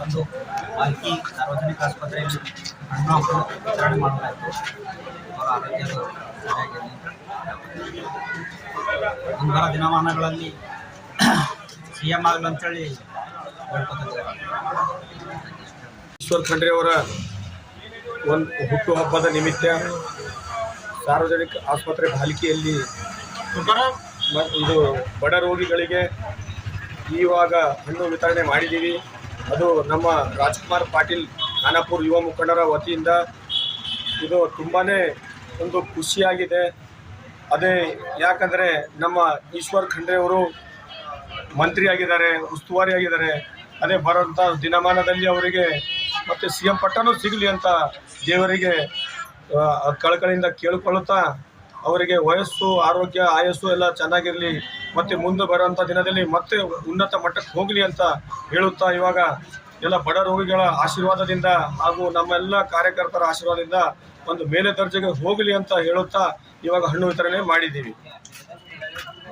ತಂದು ಹಾಕಿ ಸಾರ್ವಜನಿಕ ಆಸ್ಪತ್ರೆಯಲ್ಲಿ ಹಣ್ಣು ಹಂಪಲು ವಿತರಣೆ ಮಾಡಲಾಯಿತು ಅವರ ಆರೋಗ್ಯ ಸರಿಯಾಗಿರಲಿ. ಮುಂಬರ ದಿನಮಾನಗಳಲ್ಲಿ ಸಿ ಎಂ ಆಗಲಿ ಅಂತೇಳಿ ಹೇಳ್ಕೊತಿದ್ದೇವೆ ಈಶ್ವರ್ ಖಂಡ್ರೆ ಅವರ ಒಂದು ಹುಟ್ಟುಹಬ್ಬದ ನಿಮಿತ್ತ ಸಾರ್ವಜನಿಕ ಆಸ್ಪತ್ರೆ ಪಾಲಿಕೆಯಲ್ಲಿ ಇದು ಬಡ ರೋಗಿಗಳಿಗೆ ಈವಾಗ ಹಣ್ಣು ವಿತರಣೆ ಮಾಡಿದ್ದೀವಿ. ಅದು ನಮ್ಮ ರಾಜ್ಕುಮಾರ್ ಪಾಟೀಲ್ ಖಾನಾಪುರ್ ಯುವ ಮುಖಂಡರ ವತಿಯಿಂದ ಇದು ತುಂಬಾ ಒಂದು ಖುಷಿಯಾಗಿದೆ. ಅದೇ ಯಾಕಂದರೆ ನಮ್ಮ ಈಶ್ವರ್ ಖಂಡ್ರೆ ಅವರು ಮಂತ್ರಿಯಾಗಿದ್ದಾರೆ ಉಸ್ತುವಾರಿ ಆಗಿದ್ದಾರೆ. ಅದೇ ಬರೋಂಥ ದಿನಮಾನದಲ್ಲಿ ಅವರಿಗೆ ಮತ್ತು ಸಿ ಎಂ ಪಟ್ಟನೂ ಸಿಗಲಿ ಅಂತ ದೇವರಿಗೆ ಕಳಕಳಿಯಿಂದ ಕೇಳಿಕೊಳ್ಳುತ್ತಾ ಅವರಿಗೆ ವಯಸ್ಸು, ಆರೋಗ್ಯ, ಆಯಸ್ಸು ಎಲ್ಲ ಚೆನ್ನಾಗಿರಲಿ, ಮತ್ತು ಮುಂದೆ ಬರೋಂಥ ದಿನದಲ್ಲಿ ಮತ್ತೆ ಉನ್ನತ ಮಟ್ಟಕ್ಕೆ ಹೋಗಲಿ ಅಂತ ಹೇಳುತ್ತಾ ಇವಾಗ ಎಲ್ಲ ಬಡ ರೋಗಿಗಳ ಆಶೀರ್ವಾದದಿಂದ ಹಾಗೂ ನಮ್ಮೆಲ್ಲ ಕಾರ್ಯಕರ್ತರ ಆಶೀರ್ವಾದದಿಂದ ಒಂದು ಮೇಲೆ ದರ್ಜೆಗೆ ಹೋಗಲಿ ಅಂತ ಹೇಳುತ್ತಾ ಇವಾಗ ಹಣ್ಣು ವಿತರಣೆ ಮಾಡಿದ್ದೀವಿ.